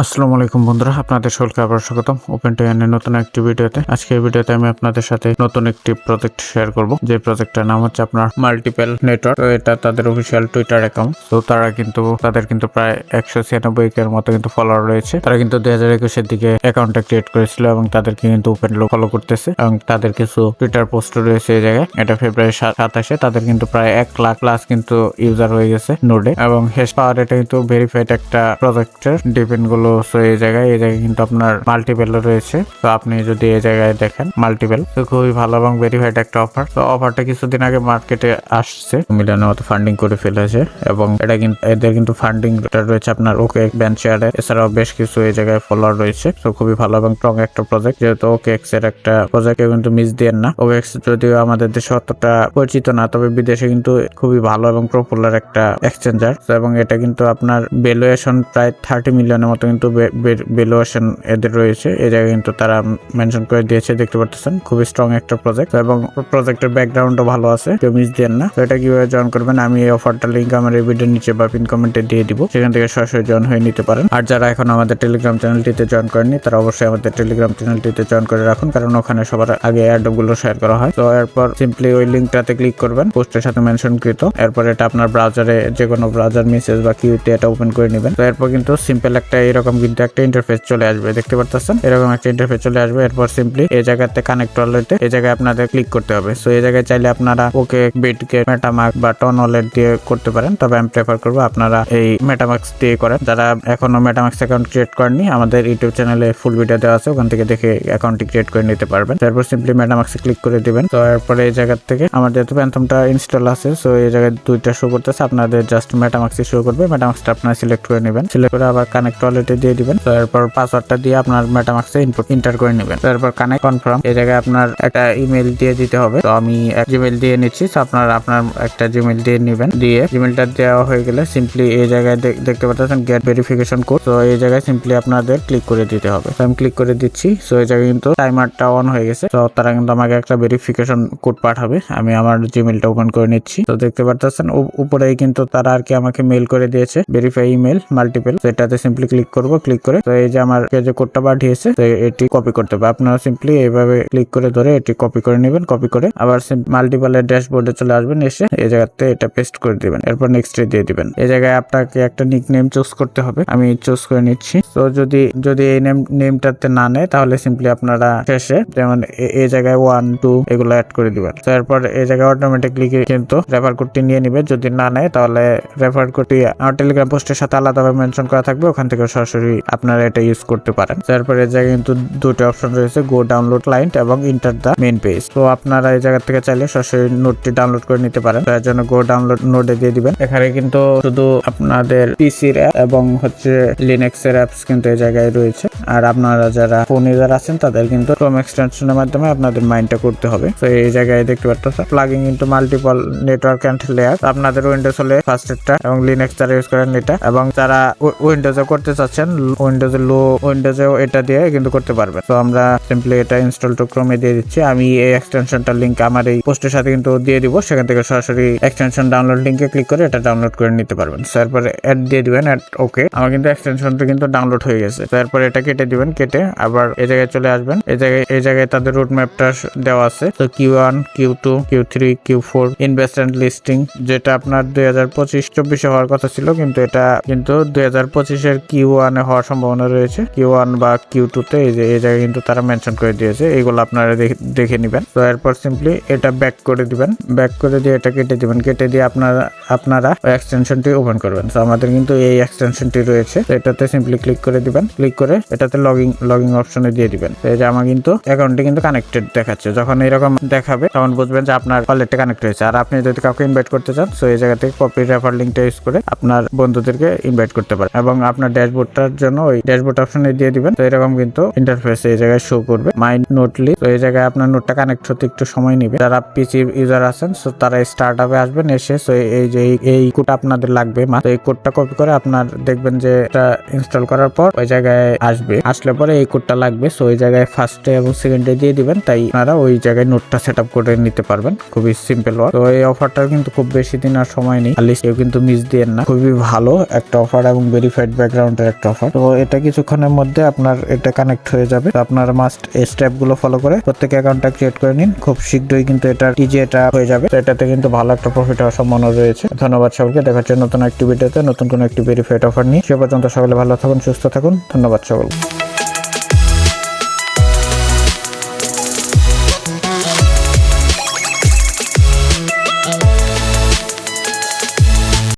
আসসালামু আলাইকুম বন্ধুরা, আপনাদের সকলকে আবার স্বাগতম। ওপেন টেনের নতুন একটি ভিডিওতে। আজকে এই ভিডিওতে আমি আপনাদের সাথে নতুন একটি প্রজেক্ট শেয়ার করব। যে প্রজেক্টটার নাম হচ্ছে আপনার মাল্টিপল নেটওয়ার্ক তো এটা তাদের অফিসিয়াল টুইটার অ্যাকাউন্ট তো তারা কিন্তু, তাদের কিন্তু প্রায় একশো ছিয়ানব্বই এর মতো কিন্তু ফলোয়ার রয়েছে। তারা কিন্তু দুই হাজার একুশের দিকে অ্যাকাউন্টটা ক্রিয়েট করেছিল এবং তাদেরকে কিন্তু ওপেন লো ফলো করতেছে এবং তাদের কিছু টুইটার পোস্ট রয়েছে এই জায়গায়। এটা ফেব্রুয়ারি সাতাশে তাদের কিন্তু প্রায় এক লাখ প্লাস কিন্তু ইউজার হয়ে গেছে নোডে এবং হেস পাওয়ার এটা কিন্তু ভেরিফাইড একটা প্রজেক্টের ডিপেন্ড গুলো so এই জায়গায় এই জায়গায় কিন্তু আপনার মাল্টিপেল রয়েছে। তো আপনি যদি এই জায়গায় দেখেন মাল্টিপেল তো খুবই ভালো এবং ভেরিফাইড একটা অফার তো অফারটা কিছুদিন আগে মার্কেটে আসছে। মিলিয়নের মতো ফান্ডিং করে ফেলেছে এবং এটা কিন্তু এদের কিন্তু ফান্ডিং রয়েছে আপনার ওকে ভেঞ্চারে এছাড়াও বেশ কিছু এই জায়গায় ফলোয়ার রয়েছে। তো খুবই ভালো এবং স্ট্রং একটা প্রজেক্ট যেহেতু ওকে এক্সের একটা প্রজেক্ট কিন্তু মিস দেন না। ওকে এক্স যদিও আমাদের দেশে অতটা পরিচিত না, তবে বিদেশে কিন্তু খুবই ভালো এবং পপুলার একটা এক্সচেঞ্জার এবং এটা কিন্তু আপনার ভ্যালুয়েশন প্রায় থার্টি মিলিয়নের মতো কিন্তু ভ্যালুয়েশন এদের রয়েছে। এই জায়গায় কিন্তু তারা মেনশন করে দিয়েছে, দেখতে পাচ্ছেন খুবই স্ট্রং একটা প্রজেক্ট এবং প্রজেক্টের ব্যাকগ্রাউন্ডও ভালো আছে, কেউ মিস দেন না। এটা কীভাবে জয়েন করবেন, আমি এই অফারটা লিঙ্ক আমার এই ভিডিওর নিচে বা পিন কমেন্টে দিয়ে দিব। সেখান থেকে সরাসরি জয়েন হয়ে নিতে পারেন। আর যারা এখন আমাদের টেলিগ্রাম চ্যানেলটিতে জয়েন করেনি তারা অবশ্যই আমাদের টেলিগ্রাম চ্যানেলটিতে জয়েন করে রাখুন, কারণ ওখানে সবার আগে গুলো শেয়ার করা হয়। তো এরপর সিম্পলি ওই লিঙ্কটাতে ক্লিক করবেন পোস্টের সাথে মেনশন কৃত এরপর এটা আপনার ব্রাউজারে যে কোনো ব্রাউজার মেসেজ বা কিউতে এটা ওপেন করে নেবেন। তো এরপর কিন্তু সিম্পল একটা এরকম কিন্তু একটা ইন্টারফেস চলে আসবে, দেখতে পারতেছেন? এরকম একটা ইন্টারফেস চলে আসবে, এরপর সিম্পলি এই জায়গাতে কানেক্ট ওয়ালেটে এই জায়গায় আপনাদের ক্লিক করতে হবে। সো এই জায়গায় চাইলে আপনারা ওকে বিটকে মেটামার্ক বা টন ওয়ালেট দিয়ে করতে পারেন। তবে আমি প্রেফার করব আপনারা এই মেটামার্কস দিয়ে করেন। যারা এখনও মেটামার্কস অ্যাকাউন্ট ক্রিয়েট করেননি, আমাদের ইউটিউব চ্যানেলে ফুল ভিডিও দেওয়া আছে, ওখান থেকে দেখে অ্যাকাউন্টটি ক্রিয়েট করে নিতে পারবেন। তারপর সিম্পলি মেটামার্কসে ক্লিক করে দিবেন। তো এরপরে এই জায়গা থেকে আমার যেহেতু প্যান্থমটা ইনস্টল আছে সো এই জায়গায় দুইটা শো করতেছে। আপনাদের জাস্ট মেটামার্কসই শো করবে মেটামার্কসটা আপনারা সিলেক্ট করে নেবেন। সিলেক্ট করে আবার কানেক্ট ওয়ালেটে দিয়ে দিবেন। তো এরপর পাসওয়ার্ডটা দিয়ে আপনার মেটামার্কসে ইনপুট ইন্টার করে নেবেন। তারপর কানেক্ট কনফার্ম এই জায়গায় আপনার একটা ইমেল দিয়ে দিতে হবে। তো আমি জিমেল দিয়ে নিচ্ছি। তো আপনার আপনার একটা জিমেল দিয়ে নেবেন। দিয়ে জিমেলটা দেওয়া হয়ে গেলে সিম্পলি এই জায়গায় দেখতে পাচ্ছেন গেট ভেরিফিকেশন কোড তো এই জায়গায় সিম্পলি আপনাদের ক্লিক করে দিতে হবে। তো আমি ক্লিক করে দিচ্ছি। সো এই জায়গায় কিন্তু টাইমারটা অন হয়ে গেছে। তো তারা কিন্তু আমাকে একটা ভেরিফিকেশন কোড পাঠাবে। আমি আমার জিমেলটা ওপেন করে নিচ্ছি। তো দেখতে পাচ্ছেন উপরেই কিন্তু তারা আর কি আমাকে মেল করে দিয়েছে। ভেরিফাই ইমেল মাল্টিপেল তো এটাতে সিম্পলি ক্লিক করব ক্লিক করে। তো এই যে আমার যে কোডটা পাঠিয়েছে, তো এটি কপি করতে হবে। আপনারা সিম্পলি এইভাবে ক্লিক করে ধরে এটি কপি করে নেবেন কপি করে আবার মাল্টিপলের ড্যাশবোর্ডে চলে আসবেন, এসে এই জায়গাতে এটা পেস্ট করে দিবেন। এরপর নেক্সট দিয়ে দিবেন। এই জায়গায় আপনাকে একটা নিক নেম চুজ করতে হবে। আমি চুজ করে নিচ্ছি। তো যদি যদি এই নেম নেমটাতে না নেয়, তাহলে সিম্পলি আপনারা শেষে যেমন এই জায়গায় ওয়ান টু এগুলো অ্যাড করে দিবেন। তো এরপর এই জায়গায় অটোমেটিকলি কিন্তু রেফার কোডটি নিয়ে নিবে। যদি না নেয়, তাহলে রেফার কোডটি টেলিগ্রাম পোস্টের সাথে আলাদাভাবে মেনশন করা থাকবে। ওখান থেকে সরাসরি আপনারা এটা ইউজ করতে পারেন। তারপর এই জায়গায় কিন্তু দুটো অপশন রয়েছে গো ডাউনলোড ক্লায়েন্ট এবং ইন্টার দ্য মেন পেজ তো আপনারা এই জায়গা থেকে চাইলে সরাসরি নোটটি ডাউনলোড করে নিতে পারেন। তার জন্য গো ডাউনলোড নোটে দিয়ে দিবেন। এখানে কিন্তু শুধু আপনাদের পিসির অ্যাপ এবং হচ্ছে লিনাক্স এর অ্যাপস কিন্তু এই জায়গায় রয়েছে। আর আপনারা যারা ফোন ইউজার আছেন, তাদের কিন্তু ক্রোম এক্সটেনশনের মাধ্যমে আপনাদের মাইন্ডটা করতে হবে। তো এই জায়গায় দেখতে পাচ্ছেন plugging into multiple network and layer আপনাদের উইন্ডোজ হলে ফার্স্ট এরটা এবং লিনাক্স যারা ইউজ করেন এটা। এবং যারা উইন্ডোজে করতে চাচ্ছেন উইন্ডোজে লো উইন্ডোজেও এটা দিয়ে কিন্তু করতে পারবেন। তো আমরা সিম্পলি এটা ইনস্টল টু ক্রমে দিয়ে দিচ্ছি। আমি এই এক্সটেনশনটার লিঙ্ক আমার এই পোস্টের সাথে কিন্তু দিয়ে দিব। সেখান থেকে সরাসরি এক্সটেনশন ডাউনলোড লিঙ্কে ক্লিক করে এটা ডাউনলোড করে নিতে পারবেন। So, এরপরে অ্যাড দিয়ে দিবেন অ্যাড ওকে আমার কিন্তু এক্সটেনশনটা কিন্তু ডাউনলোড হয়ে গেছে। তারপর এটা কেটে দিবেন কেটে আবার এই জায়গায় চলে আসবেন। এই জায়গায় এই জায়গায় তাদের রুট ম্যাপটা দেওয়া আছে। তো Q one Q two Q three Q four investment listing যেটা আপনার দুই হাজার পঁচিশ চব্বিশে হওয়ার কথা ছিল। কিন্তু এটা কিন্তু দুই হাজার পঁচিশের কিউ ওয়ানে হওয়ার সম্ভাবনা রয়েছে। কিউ ওয়ান বা কিউ টু তে এই যে, এই জায়গায় কিন্তু তারা মেনশন করে দিয়েছে। এইগুলো আপনারা দেখে- নেবেন। তো এরপর সিম্পলি এটা ব্যাক করে দিবেন। ব্যাক করে দিয়ে এটা কেটে দিবেন। কেটে দিয়ে আপনারা আপনারা এক্সটেনশনটি ওপেন করবেন। তো আমাদের কিন্তু এই এক্সটেনশনটি রয়েছে। তো এটাতে সিম্পলি ক্লিক করে দিবেন। ক্লিক করে এটাতে লগিং লগিং অপশনে দিয়ে দিবেন। এই যে আমার কিন্তু অ্যাকাউন্টটি কিন্তু কানেক্টেড দেখাচ্ছে। যখন এরকম দেখাবে, তখন বুঝবেন যে আপনার ওয়ালেটটা কানেক্ট হয়েছে। আর আপনি যদি কাউকে ইনভাইট করতে চান, তো এই জায়গা থেকে কপি রেফার লিঙ্কটা ইউজ করে আপনার বন্ধুদেরকে ইনভাইট করতে পারেন। এবং আপনার ড্যাশবোর্ডটার জন্য ওই ড্যাশবোর্ড অপশনে দিয়ে দিবেন। তো এরকম কিন্তু ইন্টারফেস এই জায়গায় শো করবে। মাইন্ড নোটলি তো এই জায়গায় আপনার নোটটা কানেক্ট হতে একটু সময় নেবে। যারা পিসি ইউজার আছেন তো তারা স্টার্ট আপে আসবেন এসে তো এই যে এই- কোড আপনাদের লাগবে তো এই কোডটা কপি করে আপনার দেখবেন যে এটা ইনস্টল করার পর ওই জায়গায় আসবে। আসলে পরে এই কোডটা লাগবে সো ওই জায়গায় ফার্স্টে এবং সেকেন্ডে দিয়ে দিবেন, তাই আপনারা ওই জায়গায় নোটটা সেট আপ করে নিতে পারবেন। খুবই সিম্পল তো এই অফারটা কিন্তু খুব বেশি দিন আর সময় নেই। আর কেউ কিন্তু মিস দিয়েন না। খুবই ভালো একটা অফার এবং ভেরিফাইড ব্যাকগ্রাউন্ডের একটা একটা অফার তো এটা কিছুক্ষণের মধ্যে আপনার এটা কানেক্ট হয়ে যাবে। আপনার মাস্ট স্টেপগুলো ফলো করে প্রত্যেক অ্যাকাউন্টটা ক্রিয়েট করে নিন। খুব শীঘ্রই কিন্তু এটা টিজি এটা হয়ে যাবে। এটাতে কিন্তু ভালো একটা প্রফিট হওয়ার সম্ভাবনা রয়েছে। ধন্যবাদ সকলকে দেখা হচ্ছে নতুন একটি ভিডিওতে নতুন কোনো একটি ভেরিফাইড অফার নিয়ে। সে পর্যন্ত সকলে ভালো থাকুন, সুস্থ থাকুন। ধন্যবাদ সকল